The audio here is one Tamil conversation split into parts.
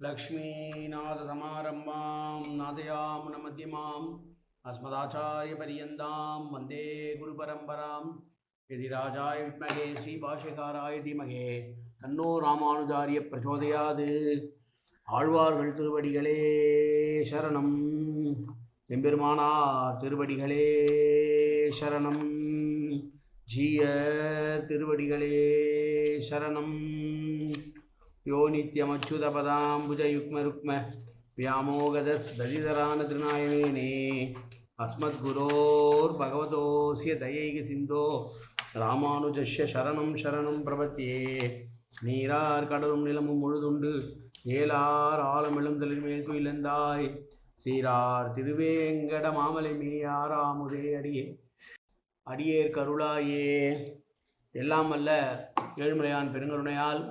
लक्ष्मीनाथसमारम्भां नादयामुनमध्यमाम् अस्मदाचार्यपर्यन्तां वन्दे गुरुपरम्परां यदि राजाय विद्महे श्रीभाष्यकाराय धीमहे தன்னோ ராமானுஜாரிய பிரச்சோதயாது ஆழ்வார்கள் திருவடிகளே சரணம் எம்பெருமானார் திருவடிகளே சரணம் ஜீயர் திருவடிகளே சரணம் யோ நித்யமச்சுதபதாம்புஜயுக்மருக்ம வியாமோகதஸ்ததிதரானதிருநாயனேனே அஸ்மத்குரோர் பகவதோசிய தயைக சிந்தோ ராமானுஜஸ்ய சரணம் சரணம் பிரபத்தியே நீரார் கடலும் நிலமும் முழுதுண்டு ஏலார் ஆழமெழுந்தலின் மேல் துயிலந்தாய். சீரார் திருவேங்கட மாமலை மேயாராமுதே அடியே. அடியேர் கருளாயே எல்லாம் அல்ல ஏழ்மலையான் பெருங்கருணையால்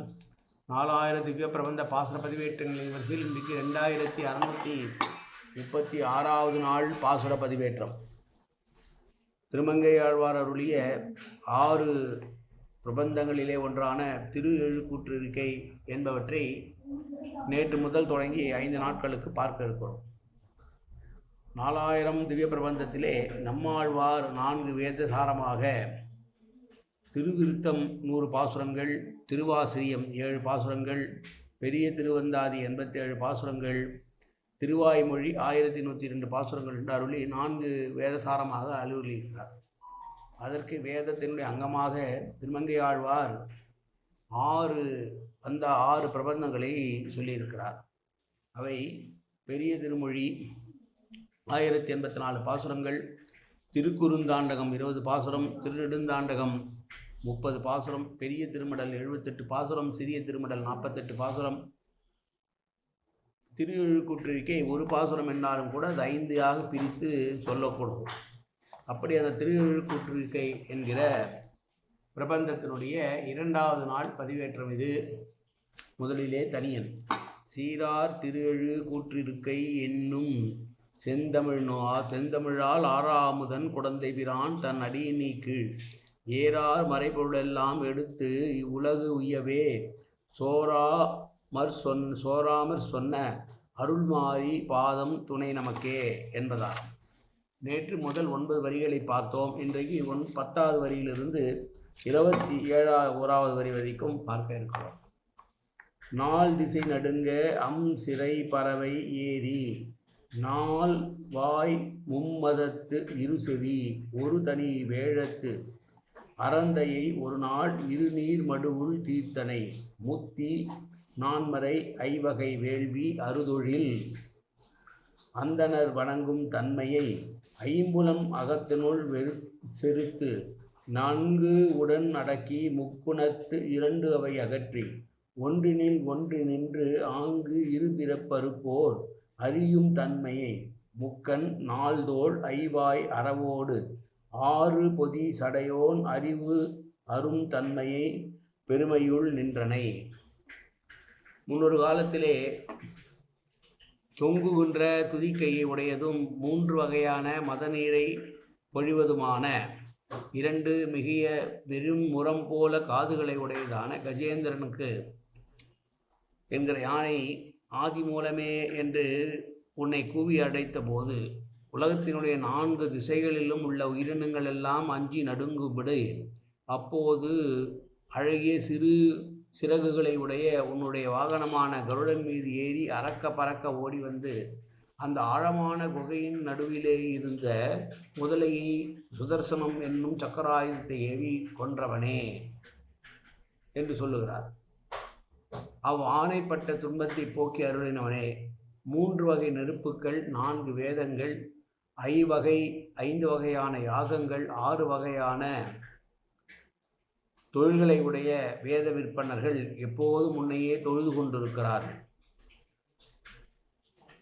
நாலாயிரம் திவ்ய பிரபந்த பாசன பதிவேற்றங்களின் வரிசையில் இன்றைக்கு ரெண்டாயிரத்தி அறநூற்றி முப்பத்தி ஆறாவது நாள் பாசுர பதிவேற்றம். திருமங்கை ஆழ்வார் அருளிய ஆறு பிரபந்தங்களிலே ஒன்றான திரு எழுக்கூற்றிருக்கை என்பவற்றை நேற்று முதல் தொடங்கி ஐந்து நாட்களுக்கு பார்க்க இருக்கிறோம். நாலாயிரம் திவ்ய பிரபந்தத்திலே நம்மாழ்வார் நான்கு வேதசாரமாக திருவிருத்தம் நூறு பாசுரங்கள் திருவாசிரியம் ஏழு பாசுரங்கள் பெரிய திருவந்தாதி எண்பத்தேழு பாசுரங்கள் திருவாய்மொழி ஆயிரத்தி நூற்றி ரெண்டு பாசுரங்கள் என்று அருளி நான்கு வேதசாரமாக அலுவலியிருக்கிறார் அதற்கு வேதத்தினுடைய அங்கமாக திருமங்கை ஆழ்வார் ஆறு அந்த ஆறு பிரபந்தங்களை சொல்லியிருக்கிறார். அவை பெரிய திருமொழி ஆயிரத்தி எண்பத்தி நாலு பாசுரங்கள் திருக்குறுந்தாண்டகம் இருபது பாசுரம் திருநெடுந்தாண்டகம் முப்பது பாசுரம் பெரிய திருமடல் எழுபத்தெட்டு பாசுரம் சிறிய திருமடல் நாற்பத்தெட்டு பாசுரம். திருக்குற்றிருக்கை ஒரு பாசுரம் என்றாலும் கூட அது ஐந்தாக பிரித்து சொல்லக்கூடும். அப்படி அந்த திருக்குற்றிருக்கை என்கிற பிரபந்தத்தினுடைய இரண்டாவது நாள் பதிவேற்றம் இது. முதலிலே தனியன் சீரார் திருவழு கூற்றிருக்கை என்னும் செந்தமிழ் நோ செந்தமிழால் ஆறாமுதன் குடந்தை பிரான் தன் அடியினி கீழ் ஏறார் மறைபொருளெல்லாம் எடுத்து இவ்வுலகு உய்யவே. சோரா மர் சொன் சோராமற் சொன்ன அருள்மாரி பாதம் துணை நமக்கே என்பதாகும் நேற்று முதல் ஒன்பது வரிகளை பார்த்தோம். இன்றைக்கு ஒன் பத்தாவது வரியிலிருந்து இருபத்தி ஏழாவது ஓராவது வரி வரைக்கும் பார்க்க இருக்கிறோம். நாள் திசை நடுங்க அம் சிறை பறவை ஏறி நாள் வாய் மும்மதத்து இருசெவி ஒரு தனி வேழத்து அறந்தையை ஒரு நாள் இருநீர் மடுவுள் தீர்த்தனை. முத்தி நான்மறை ஐவகை வேள்வி அறுதொழில். அந்தணர் வணங்கும் தன்மையை ஐம்புலம் அகத்தினுள் வெறு செருத்து நான்கு உடன் அடக்கி முக்குணத்து இரண்டு அவை அகற்றி. ஒன்றினில் ஒன்று நின்று ஆங்கு இருபிறப்பறுப்போர் அறியும் தன்மையை. முக்கன் நாள்தோள் ஐவாய் அறவோடு ஆறு பொதி சடையோன் அறிவு அரும் தன்மையை பெருமையுள் நின்றனை. முன்னொரு காலத்திலே தொங்குகின்ற துதிக்கையை உடையதும் மூன்று வகையான மதநீரை பொழிவதுமான இரண்டு மிகிய பெரும் முரம் போல காதுகளை உடையதான கஜேந்திரனுக்கு என்கிற யானை ஆதி மூலமே என்று உன்னை கூவி அடைத்த போது உலகத்தினுடைய நான்கு திசைகளிலும் உள்ள உயிரினங்கள் எல்லாம் அஞ்சி நடுங்குபடு. அப்போது அழகிய சிறு சிறகுகளை உடைய உன்னுடைய வாகனமான கருடன் மீது ஏறி அறக்க பறக்க ஓடி வந்து அந்த ஆழமான குகையின் நடுவிலே இருந்த முதலையை சுதர்சனம் என்னும் சக்கராயுதத்தை ஏவி கொன்றவனே என்று சொல்லுகிறார். அவ் ஆணைப்பட்ட துன்பத்தை போக்கி அருளினவனே மூன்று வகை நெருப்புக்கள் நான்கு வேதங்கள் ஐவகை ஐந்து வகையான யாகங்கள் ஆறு வகையான தொழில்களை உடைய வேத விற்பனர்கள் எப்போதும் முன்னையே தொழுது கொண்டிருக்கிறார்கள்.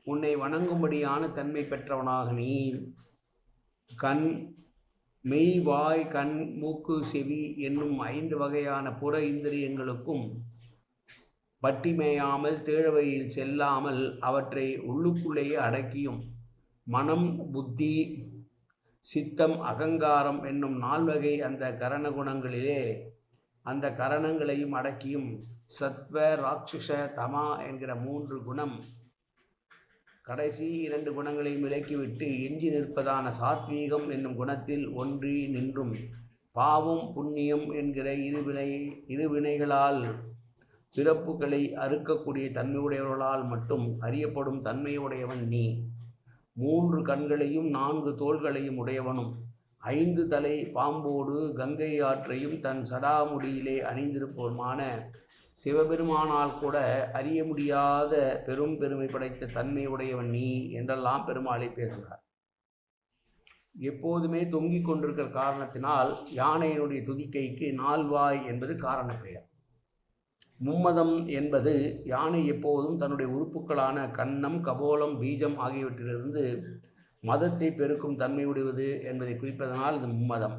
உன்னை வணங்கும்படியான தன்மை பெற்றவனாக நீ. கண் மெய் வாய் கண் மூக்கு செவி என்னும் ஐந்து வகையான புற இந்திரியங்களுக்கும் பட்டிமேயாமல் தேழவையில் செல்லாமல் அவற்றை உள்ளுக்குள்ளேயே அடக்கியும். மனம் புத்தி சித்தம் அகங்காரம் என்னும் நால்வகை அந்த கரண குணங்களிலே அந்த கரணங்களையும் அடக்கியும் சத்வ ராட்சச தமா என்கிற மூன்று குணம் கடைசி இரண்டு குணங்களையும் விலக்கிவிட்டு எஞ்சி நிற்பதான சாத்வீகம் என்னும் குணத்தில் ஒன்றி நின்றும். பாவம் புண்ணியம் என்கிற இருவினை இருவினைகளால் பிறப்புகளை அறுக்கக்கூடிய தன்மையுடையவர்களால் மட்டும் அறியப்படும் தன்மையுடையவன் நீ. மூன்று கண்களையும் நான்கு தோள்களையும் உடையவனும். ஐந்து தலை பாம்போடு கங்கை ஆற்றையும் தன் சடாமுடியிலே அணிந்திருப்பவருமான சிவபெருமானால் கூட அறிய முடியாத பெரும் பெருமை படைத்த தன்மை உடையவன் நீ என்றெல்லாம் பெருமாளை பேசுகிறார். எப்போதுமே தொங்கிக் கொண்டிருக்கிற காரணத்தினால் யானையினுடைய துதிக்கைக்கு நால்வாய் என்பது காரண பெயர் மும்மதம் என்பது யானை எப்போதும் தன்னுடைய உறுப்புகளான கன்னம் கபோலம் பீஜம் ஆகியவற்றிலிருந்து மதத்தை பெருக்கும் தன்மை உடையது என்பதை குறிப்பதனால் இது மும்மதம்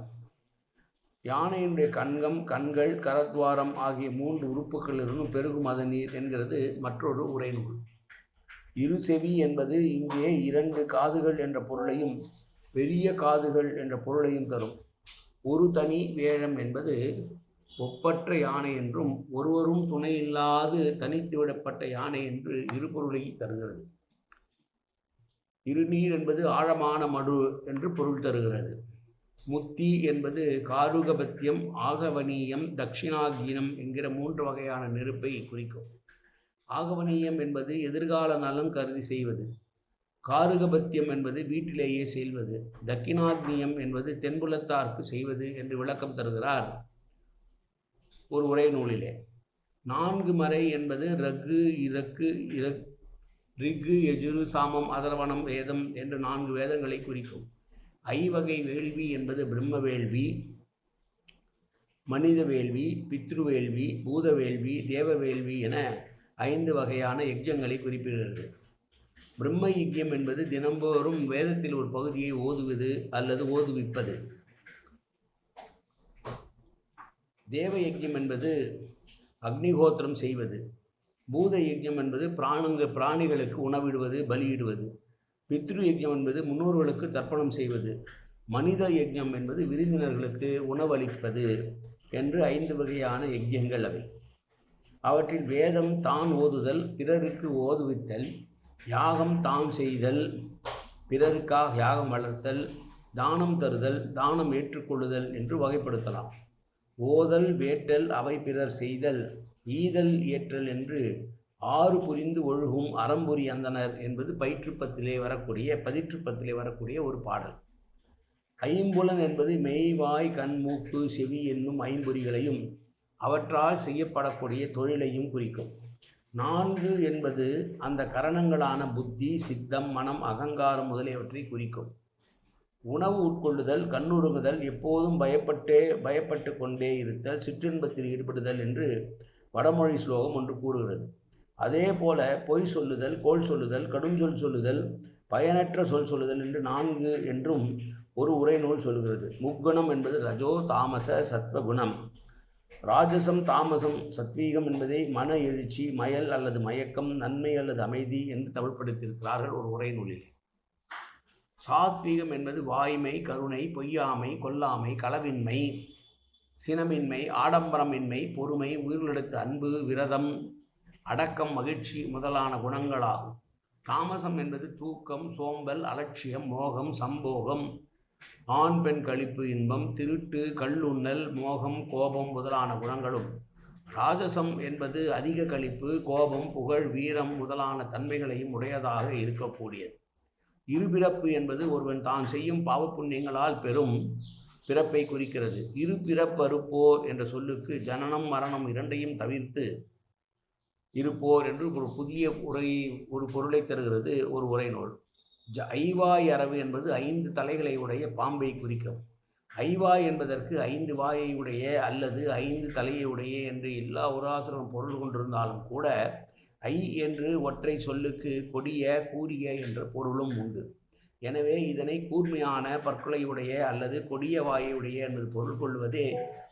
யானையினுடைய கண்கம் கண்கள் கரத்வாரம் ஆகிய மூன்று உறுப்புகளிலிருந்தும் பெருகும் மத நீர் என்கிறது மற்றொரு உரைநூல் இரு செவி என்பது இங்கே இரண்டு காதுகள் என்ற பொருளையும் பெரிய காதுகள் என்ற பொருளையும் தரும். ஒரு தனி வேழம் என்பது ஒப்பற்ற யானை என்றும் ஒருவரும் துணை இல்லாது தனித்து விடப்பட்ட யானை என்று இருபொருளை தருகிறது. இருநீர் என்பது ஆழமான மடு என்று பொருள் தருகிறது. முத்தி என்பது காருகபத்தியம் ஆகவனீயம் தட்சிணாகீனம் என்கிற மூன்று வகையான நெருப்பை குறிக்கும். ஆகவனீயம் என்பது எதிர்கால நலம் கருதி செய்வது. காருகபத்தியம் என்பது வீட்டிலேயே செல்வது. தக்கினாக்னியம் என்பது தென்புலத்தார்க்கு செய்வது என்று விளக்கம் தருகிறார். ஒரு ஒரே நூலிலே. நான்கு மறை என்பது ரகு இறக்கு இறக் ரிக்கு எஜுரு சாமம் அதர்வனம் வேதம் என்று நான்கு வேதங்களை குறிக்கும். ஐவகை வேள்வி என்பது பிரம்ம வேள்வி மனித வேள்வி பித்ரு வேள்வி பூத வேள்வி தேவ வேள்வி என ஐந்து வகையான யஜ்யங்களை குறிப்பிடுகிறது. பிரம்ம யஜ்யம் என்பது தினந்தோறும் வேதத்தில் ஒரு பகுதியை ஓதுவது அல்லது ஓதுவிப்பது. தேவ யஜ்யம் என்பது அக்னிஹோத்திரம் செய்வது. பூத யஜ்யம் என்பது பிராணுங்க பிராணிகளுக்கு உணவிடுவது பலியிடுவது. பித்ரு யஜ்யம் என்பது முன்னோர்களுக்கு தர்ப்பணம் செய்வது. மனித யஜ்யம் என்பது விருந்தினர்களுக்கு உணவளிப்பது என்று ஐந்து வகையான யஜ்யங்கள் அவை. அவற்றில் வேதம் தான் ஓதுதல் பிறருக்கு ஓதுவித்தல் யாகம் தாம் செய்தல் பிறருக்காக யாகம் வளர்த்தல் தானம் தருதல் தானம் ஏற்றுக்கொள்ளுதல் என்று வகைப்படுத்தலாம். ஓதல் வேட்டல் அவை பிறர் செய்தல் ஈதல் ஏற்றல் என்று ஆறு புரிந்து ஒழுகும் அறம்புரி அந்தனர் என்பது பயிற்றுப்பத்திலே வரக்கூடிய பதிற்றுப்பத்திலே வரக்கூடிய ஒரு பாடல். ஐம்புலன் என்பது மெய்வாய் கண் மூக்கு செவி என்னும் ஐம்பொறிகளையும் அவற்றால் செய்யப்படக்கூடிய தொழிலையும் குறிக்கும். நான்கு என்பது அந்த கரணங்களான புத்தி சித்தம் மனம் அகங்காரம் முதலியவற்றை குறிக்கும். உணவு உட்கொள்ளுதல் கண்ணுறுங்குதல் எப்போதும் பயப்பட்டே பயப்பட்டு கொண்டே இருத்தல் சிற்றின்பத்தில் ஈடுபடுதல் என்று வடமொழி ஸ்லோகம் ஒன்று கூறுகிறது. அதே போல பொய் சொல்லுதல் கோல் சொல்லுதல் கடுஞ்சொல் சொல்லுதல் பயனற்ற சொல் சொல்லுதல் என்று நான்கு என்றும் ஒரு உரைநூல் சொல்கிறது. முக்குணம் என்பது ரஜோ தாமச சத்வகுணம். ராஜசம் தாமசம் சத்வீகம் என்பதை மன எழுச்சி மயல் அல்லது மயக்கம் நன்மை அல்லது அமைதி என்று தமிழ்படுத்தியிருக்கிறார்கள் ஒரு உரை நூலிலே. சாத்வீகம் என்பது வாய்மை கருணை பொய்யாமை கொல்லாமை களவின்மை சினமின்மை ஆடம்பரமின்மை பொறுமை உயிரிழத்த அன்பு விரதம் அடக்கம் மகிழ்ச்சி முதலான குணங்களாகும். தாமசம் என்பது தூக்கம் சோம்பல் அலட்சியம் மோகம் சம்போகம் ஆண் பெண் கழிப்பு இன்பம் திருட்டு கல்லுண்ணல் மோகம் கோபம் முதலான குணங்களும். ராஜசம் என்பது அதிக கழிப்பு கோபம் புகழ் வீரம் முதலான தன்மைகளையும் உடையதாக இருக்கக்கூடியது. இருபிறப்பு என்பது ஒருவன் தான் செய்யும் பாவப்புண்ணியங்களால் பெறும் பிறப்பை குறிக்கிறது. இரு பிறப்பறுப்போர் என்ற சொல்லுக்கு ஜனனம் மரணம் இரண்டையும் தவிர்த்து இருப்போர் என்று ஒரு புதிய உரை ஒரு பொருளை தருகிறது ஒரு உரை நூல். ஜ ஐவாய் அரவு என்பது ஐந்து தலைகளை உடைய பாம்பை குறிக்கும். ஐவாய் என்பதற்கு ஐந்து வாயை உடைய அல்லது ஐந்து தலையை உடைய என்று எல்லா உராசுரம் பொருள் கொண்டிருந்தாலும் கூட ஐ என்று ஒற்றை சொல்லுக்கு கொடிய கூறிய என்ற பொருளும் உண்டு. எனவே இதனை கூர்மையான பற்கொலையுடைய அல்லது கொடிய வாயுடைய என்பது பொருள் கொள்வதே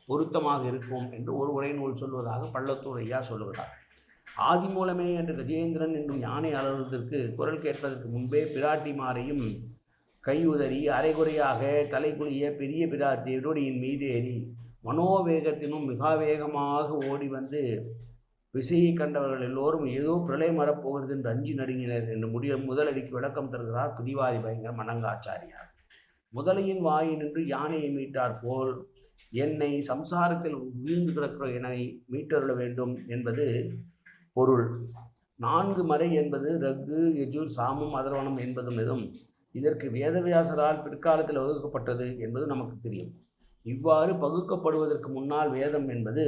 பொருத்தமாக இருக்கும் என்று ஒரு உரை நூல் சொல்வதாக பள்ளத்தூர் ஐயா சொல்லுகிறார். ஆதி மூலமே என்று கஜேந்திரன் என்னும் யானை அலறுவதற்கு குரல் கேட்பதற்கு முன்பே பிராட்டிமாரையும் கையுதறி அரைகுறையாக தலைக்குனிய பெரிய பிராட்டி விரோடியின் மீது ஏறி மனோவேகத்தினும் மிக வேகமாக ஓடி வந்து விசையை கண்டவர்கள் எல்லோரும் ஏதோ பிரளயம் வரப்போகிறது என்று அஞ்சு நடுங்கினர். என்று முடிய முதலடிக்கு விளக்கம் தருகிறார் புதிவாதி பயங்கர மணங்காச்சாரியார் முதலையின் வாயினின்று யானையை மீட்டார் போல் என்னை சம்சாரத்தில் வீழ்ந்து கிடக்கிற என்னை மீட்டருள வேண்டும் என்பது பொருள். நான்கு மறை என்பது ரகு எஜூர் சாமம் அதர்வனம் என்பதும் எதுவும் இதற்கு வேதவியாசரால் பிற்காலத்தில் வகுக்கப்பட்டது என்பது நமக்கு தெரியும். இவ்வாறு பகுக்கப்படுவதற்கு முன்னால் வேதம் என்பது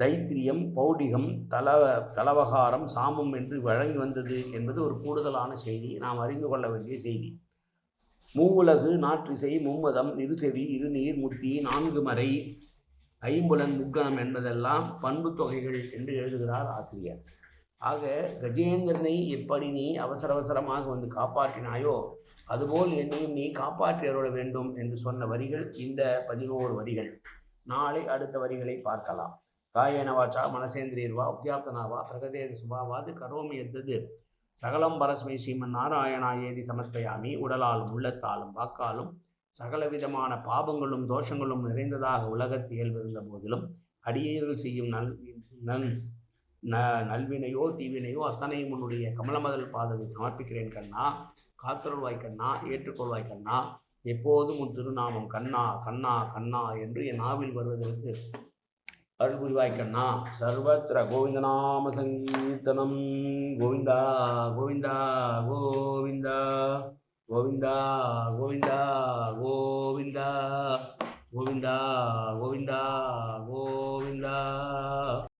தைத்திரியம் பௌடிகம் தல தலவகாரம் சாமம் என்று வழங்கி வந்தது என்பது ஒரு கூடுதலான செய்தி. நாம் அறிந்து கொள்ள வேண்டிய செய்தி. மூவுலகு நாற்றிசை மும்மதம் இருசெவி இருநீர் முத்தி நான்கு மறை ஐம்புலன் முக்கணம் என்பதெல்லாம் பண்பு தொகைகள் என்று எழுதுகிறார் ஆசிரியர். ஆக கஜேந்திரனை எப்படி நீ அவசர அவசரமாக வந்து காப்பாற்றினாயோ அதுபோல் என்னையும் நீ காப்பாற்றி அருள வேண்டும் என்று சொன்ன வரிகள் இந்த பதினோரு வரிகள். நாளை அடுத்த வரிகளை பார்க்கலாம். காயேன வாச்சா மனசேந்திரியர்வா உத்தியாப்தனாவா பிரகதேத சுபாவாது கரோமி எத்தது சகலம் பரஸ்மை ஸ்ரீமன் நாராயணா ஏதி சமர்ப்பயாமி உடலாலும் உள்ளத்தாலும் வாக்காலும் சகலவிதமான பாபங்களும் தோஷங்களும் நிறைந்ததாக உலகத்தில் இயல்பிருந்த போதிலும் அடியீர்கள் செய்யும் நல் நன் ந நல்வினையோ தீவினையோ அத்தனையும் உன்னுடைய கமலமதல் பாதவை சமர்ப்பிக்கிறேன் கண்ணா. காத்தருள்வாய் கண்ணா ஏற்றுக்கொள்வாய் கண்ணா. எப்போதும் உன் திருநாமம் கண்ணா கண்ணா கண்ணா என்று என் நாவில் வருவதற்கு அருள் புரிவாய்க்கண்ணா சர்வத்திர கோவிந்தநாம சங்கீர்த்தனம் கோவிந்தா கோவிந்தா கோவிந்தா கோவிந்தா கோவிந்தா கோவிந்தா கோவிந்தா கோவிந்தா கோவிந்தா.